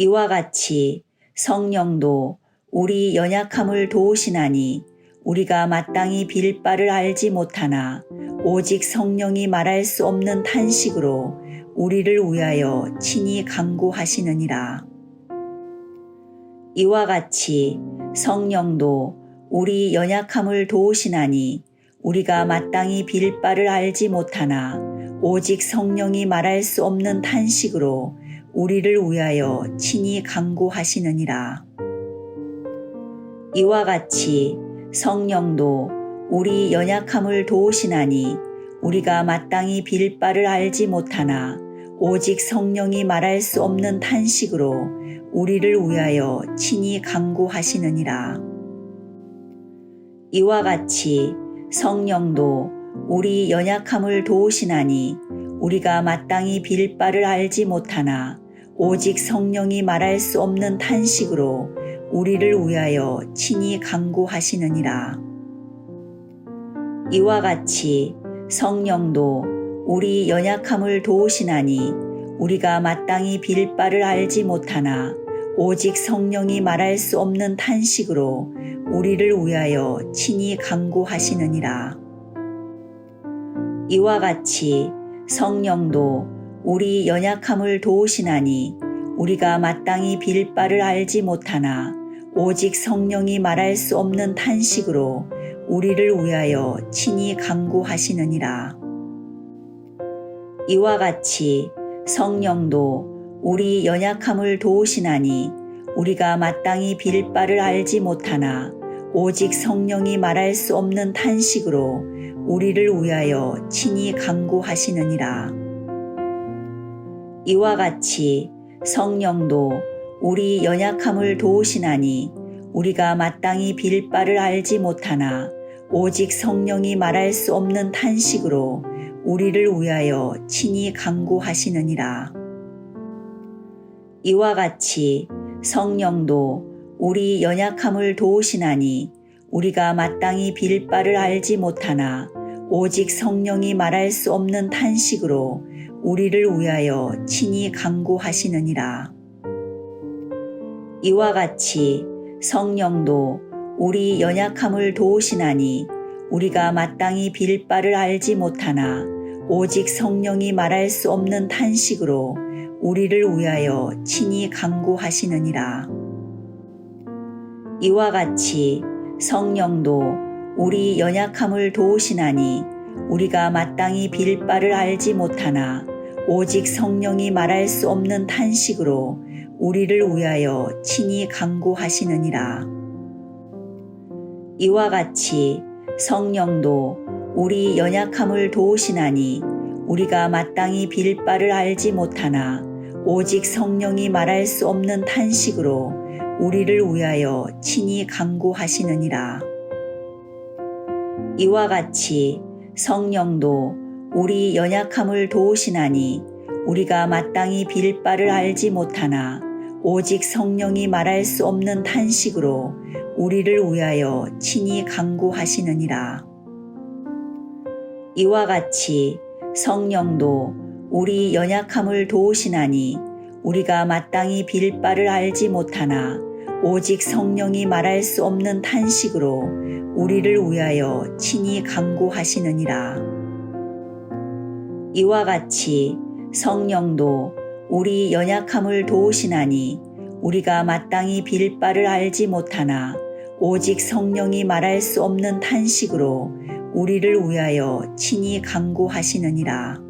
이와 같이 성령도 우리 연약함을 도우시나니 우리가 마땅히 빌 바를 알지 못하나 오직 성령이 말할 수 없는 탄식으로 우리를 위하여 친히 강구하시느니라. 이와 같이 성령도 우리 연약함을 도우시나니 우리가 마땅히 빌 바를 알지 못하나 오직 성령이 말할 수 없는 탄식으로 우리를 위하여 친히 강구하시느니라. 이와 같이 성령도 우리 연약함을 도우시나니 우리가 마땅히 빌 바를 알지 못하나 오직 성령이 말할 수 없는 탄식으로 우리를 위하여 친히 강구하시느니라. 이와 같이 성령도 우리 연약함을 도우시나니 우리가 마땅히 빌 바를 알지 못하나 오직 성령이 말할 수 없는 탄식으로 우리를 위하여 친히 강구하시느니라. 이와 같이 성령도 우리 연약함을 도우시나니 우리가 마땅히 빌 바를 알지 못하나 오직 성령이 말할 수 없는 탄식으로 우리를 위하여 친히 강구하시느니라. 이와 같이 성령도 우리 연약함을 도우시나니 우리가 마땅히 빌 바를 알지 못하나 오직 성령이 말할 수 없는 탄식으로 우리를 위하여 친히 강구하시느니라. 이와 같이 성령도 우리 연약함을 도우시나니 우리가 마땅히 빌 바를 알지 못하나 오직 성령이 말할 수 없는 탄식으로 우리를 위하여 친히 강구하시느니라. 이와 같이 성령도 우리 연약함을 도우시나니 우리가 마땅히 빌 바를 알지 못하나 오직 성령이 말할 수 없는 탄식으로 우리를 위하여 친히 강구하시느니라. 이와 같이 성령도 우리 연약함을 도우시나니 우리가 마땅히 빌 바를 알지 못하나 오직 성령이 말할 수 없는 탄식으로 우리를 위하여 친히 강구하시느니라. 이와 같이 성령도 우리 연약함을 도우시나니 우리가 마땅히 빌 바를 알지 못하나 오직 성령이 말할 수 없는 탄식으로 우리를 위하여 친히 강구하시느니라. 이와 같이 성령도 우리 연약함을 도우시나니 우리가 마땅히 빌 바를 알지 못하나 오직 성령이 말할 수 없는 탄식으로 우리를 위하여 친히 강구하시느니라. 이와 같이 성령도 우리 연약함을 도우시나니 우리가 마땅히 빌 바를 알지 못하나 오직 성령이 말할 수 없는 탄식으로 우리를 위하여 친히 강구하시느니라. 이와 같이 성령도 우리 연약함을 도우시나니 우리가 마땅히 빌 바를 알지 못하나 오직 성령이 말할 수 없는 탄식으로 우리를 위하여 친히 강구하시느니라. 이와 같이 성령도 우리 연약함을 도우시나니 우리가 마땅히 빌 바를 알지 못하나 오직 성령이 말할 수 없는 탄식으로 우리를 위하여 친히 강구하시느니라. 이와 같이 성령도 우리 연약함을 도우시나니 우리가 마땅히 빌 바를 알지 못하나 오직 성령이 말할 수 없는 탄식으로 우리를 위하여 친히 강구하시느니라.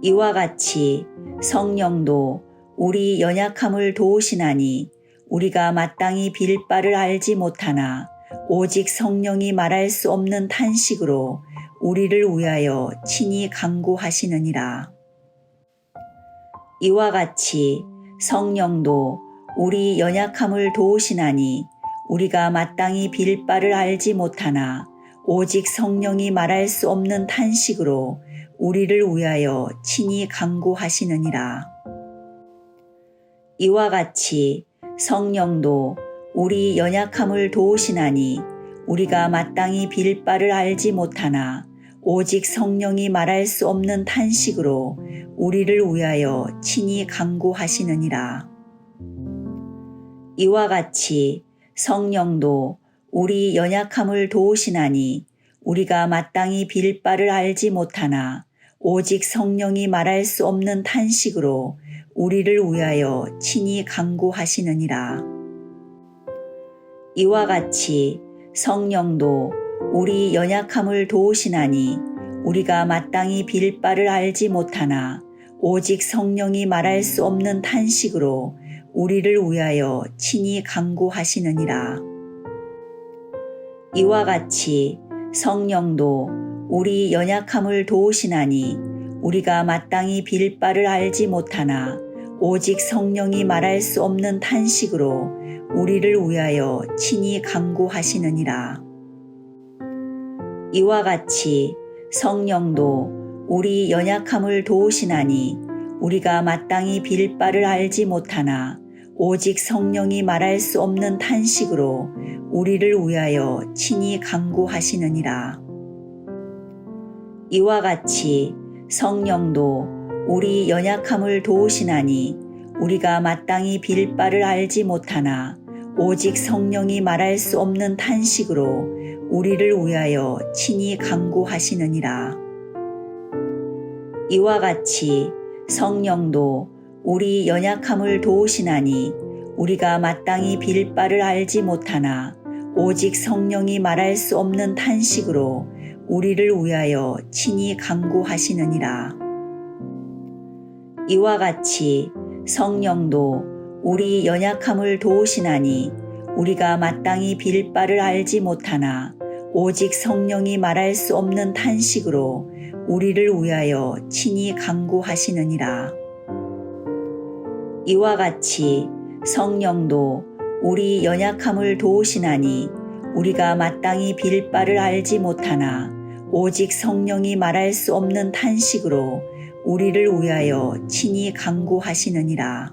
이와 같이 성령도 우리 연약함을 도우시나니 우리가 마땅히 빌 바를 알지 못하나 오직 성령이 말할 수 없는 탄식으로 우리를 위하여 친히 강구하시느니라. 이와 같이 성령도 우리 연약함을 도우시나니 우리가 마땅히 빌 바를 알지 못하나 오직 성령이 말할 수 없는 탄식으로 우리를 위하여 친히 강구하시느니라. 이와 같이 성령도 우리 연약함을 도우시나니 우리가 마땅히 빌 바를 알지 못하나 오직 성령이 말할 수 없는 탄식으로 우리를 위하여 친히 강구하시느니라. 이와 같이 성령도 우리 연약함을 도우시나니 우리가 마땅히 빌 바를 알지 못하나 오직 성령이 말할 수 없는 탄식으로 우리를 위하여 친히 강구하시느니라. 이와 같이 성령도 우리 연약함을 도우시나니 우리가 마땅히 빌 바를 알지 못하나 오직 성령이 말할 수 없는 탄식으로 우리를 위하여 친히 강구하시느니라. 이와 같이 성령도 우리 연약함을 도우시나니 우리가 마땅히 빌 바를 알지 못하나 오직 성령이 말할 수 없는 탄식으로 우리를 위하여 친히 강구하시느니라. 이와 같이 성령도 우리 연약함을 도우시나니 우리가 마땅히 빌 바를 알지 못하나 오직 성령이 말할 수 없는 탄식으로 우리를 위하여 친히 강구하시느니라. 이와 같이 성령도 우리 연약함을 도우시나니 우리가 마땅히 빌 바를 알지 못하나 오직 성령이 말할 수 없는 탄식으로 우리를 위하여 친히 강구하시느니라. 이와 같이 성령도 우리 연약함을 도우시나니 우리가 마땅히 빌 바를 알지 못하나 오직 성령이 말할 수 없는 탄식으로 우리를 위하여 친히 강구하시느니라. 이와 같이 성령도 우리 연약함을 도우시나니 우리가 마땅히 빌 바를 알지 못하나 오직 성령이 말할 수 없는 탄식으로 우리를 위하여 친히 강구하시느니라. 이와 같이 성령도 우리 연약함을 도우시나니 우리가 마땅히 빌 바를 알지 못하나 오직 성령이 말할 수 없는 탄식으로 우리를 위하여 친히 강구하시느니라.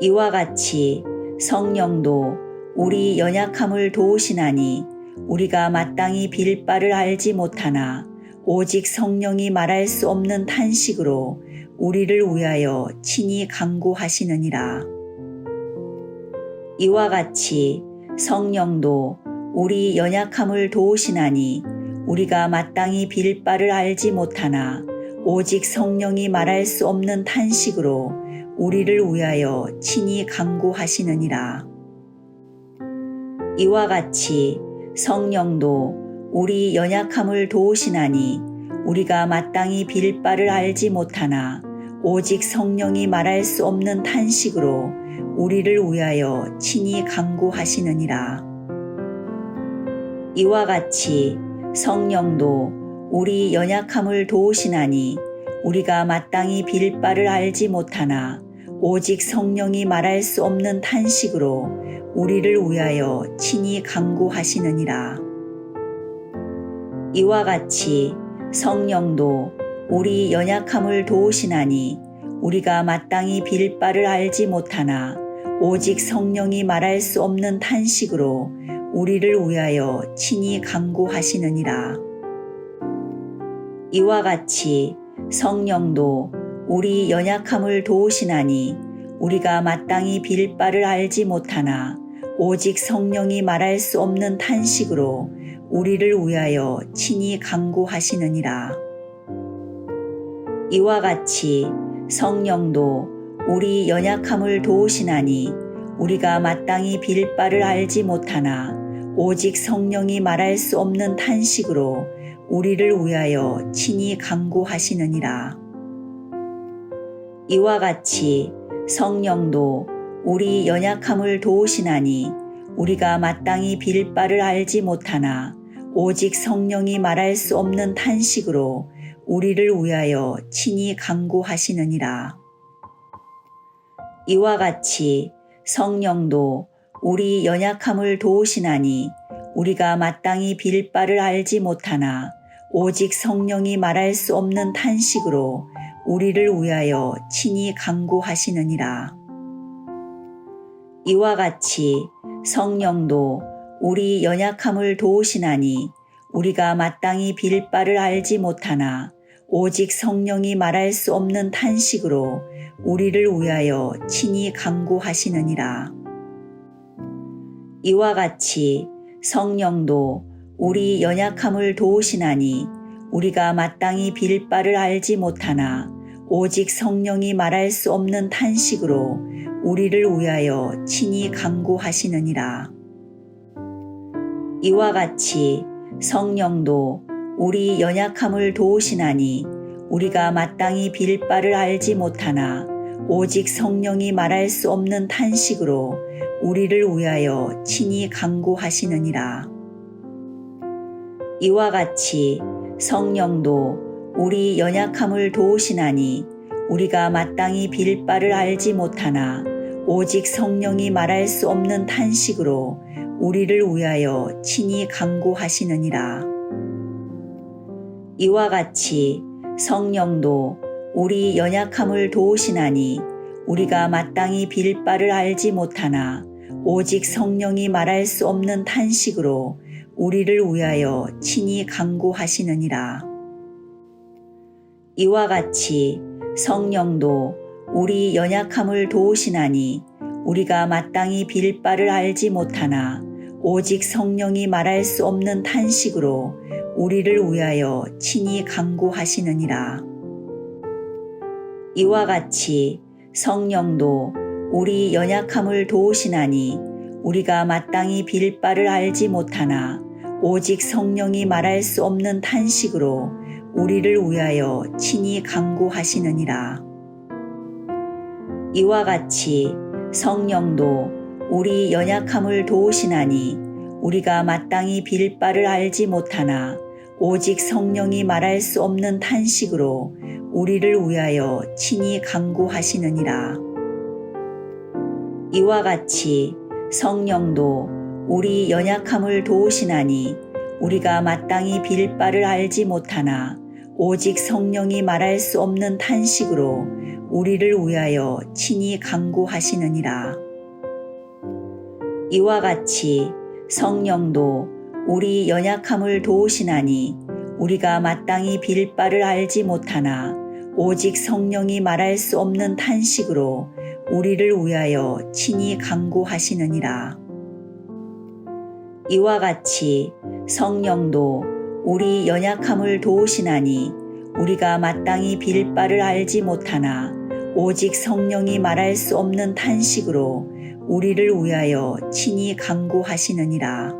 이와 같이 성령도 우리 연약함을 도우시나니 우리가 마땅히 빌 바를 알지 못하나 오직 성령이 말할 수 없는 탄식으로 우리를 위하여 친히 강구하시느니라. 이와 같이 성령도 우리 연약함을 도우시나니 우리가 마땅히 빌 바를 알지 못하나 오직 성령이 말할 수 없는 탄식으로 우리를 위하여 친히 강구하시느니라. 이와 같이 성령도 우리 연약함을 도우시나니 우리가 마땅히 빌 바를 알지 못하나 오직 성령이 말할 수 없는 탄식으로 우리를 위하여 친히 강구하시느니라. 이와 같이 성령도 우리 연약함을 도우시나니 우리가 마땅히 빌 바를 알지 못하나 오직 성령이 말할 수 없는 탄식으로 우리를 위하여 친히 강구하시느니라. 이와 같이 성령도 우리 연약함을 도우시나니 우리가 마땅히 빌 바를 알지 못하나 오직 성령이 말할 수 없는 탄식으로 우리를 위하여 친히 강구하시느니라. 이와 같이 성령도 우리 연약함을 도우시나니 우리가 마땅히 빌 바를 알지 못하나 오직 성령이 말할 수 없는 탄식으로 우리를 위하여 친히 강구하시느니라. 이와 같이 성령도 우리 연약함을 도우시나니 우리가 마땅히 빌 바를 알지 못하나 오직 성령이 말할 수 없는 탄식으로 우리를 위하여 친히 강구하시느니라. 이와 같이 성령도 우리 연약함을 도우시나니 우리가 마땅히 빌 바를 알지 못하나 오직 성령이 말할 수 없는 탄식으로 우리를 위하여 친히 강구하시느니라. 이와 같이 성령도 우리 연약함을 도우시나니 우리가 마땅히 빌 바를 알지 못하나 오직 성령이 말할 수 없는 탄식으로 우리를 위하여 친히 강구하시느니라. 이와 같이 성령도 우리 연약함을 도우시나니 우리가 마땅히 빌 바를 알지 못하나 오직 성령이 말할 수 없는 탄식으로 우리를 위하여 친히 강구하시느니라. 이와 같이 성령도 우리 연약함을 도우시나니 우리가 마땅히 빌 바를 알지 못하나 오직 성령이 말할 수 없는 탄식으로 우리를 위하여 친히 강구하시느니라. 이와 같이 성령도 우리 연약함을 도우시나니 우리가 마땅히 빌 바를 알지 못하나 오직 성령이 말할 수 없는 탄식으로 우리를 위하여 친히 강구하시느니라. 이와 같이 성령도 우리 연약함을 도우시나니 우리가 마땅히 빌 바를 알지 못하나 오직 성령이 말할 수 없는 탄식으로 우리를 위하여 친히 강구하시느니라. 이와 같이 성령도 우리 연약함을 도우시나니 우리가 마땅히 빌 바를 알지 못하나 오직 성령이 말할 수 없는 탄식으로 우리를 위하여 친히 강구하시느니라. 이와 같이 성령도 우리 연약함을 도우시나니 우리가 마땅히 빌 바를 알지 못하나 오직 성령이 말할 수 없는 탄식으로 우리를 위하여 친히 강구하시느니라. 이와 같이 성령도 우리 연약함을 도우시나니 우리가 마땅히 빌 바를 알지 못하나 오직 성령이 말할 수 없는 탄식으로 우리를 위하여 친히 강구하시느니라. 이와 같이 성령도 우리 연약함을 도우시나니 우리가 마땅히 빌 바를 알지 못하나 오직 성령이 말할 수 없는 탄식으로 우리를 위하여 친히 강구하시느니라. 이와 같이 성령도 우리 연약함을 도우시나니 우리가 마땅히 빌 바를 알지 못하나 오직 성령이 말할 수 없는 탄식으로 우리를 위하여 친히 강구하시느니라. 이와 같이 성령도 우리 연약함을 도우시나니 우리가 마땅히 빌 바를 알지 못하나 오직 성령이 말할 수 없는 탄식으로 우리를 위하여 친히 강구하시느니라. 이와 같이 성령도 우리 연약함을 도우시나니 우리가 마땅히 빌 바를 알지 못하나 오직 성령이 말할 수 없는 탄식으로 우리를 위하여 친히 강구하시느니라.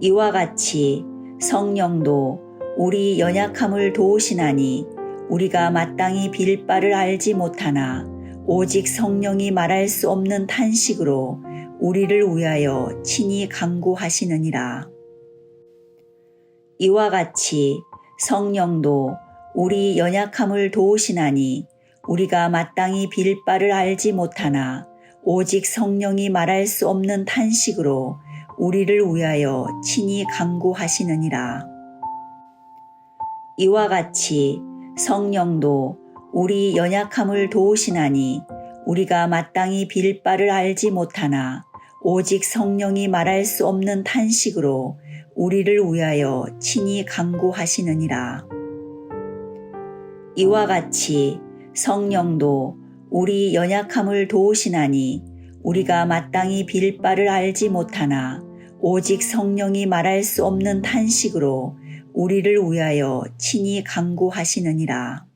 이와 같이 성령도 우리 연약함을 도우시나니 우리가 마땅히 빌 바를 알지 못하나 오직 성령이 말할 수 없는 탄식으로 우리를 위하여 친히 강구하시느니라. 이와 같이 성령도 우리 연약함을 도우시나니 우리가 마땅히 빌 바를 알지 못하나 오직 성령이 말할 수 없는 탄식으로 우리를 위하여 친히 강구하시느니라. 이와 같이 성령도 우리 연약함을 도우시나니 우리가 마땅히 빌 바를 알지 못하나 오직 성령이 말할 수 없는 탄식으로 우리를 위하여 친히 강구하시느니라. 이와 같이 성령도 우리 연약함을 도우시나니 우리가 마땅히 빌 바를 알지 못하나 오직 성령이 말할 수 없는 탄식으로 우리를 위하여 친히 강구하시느니라.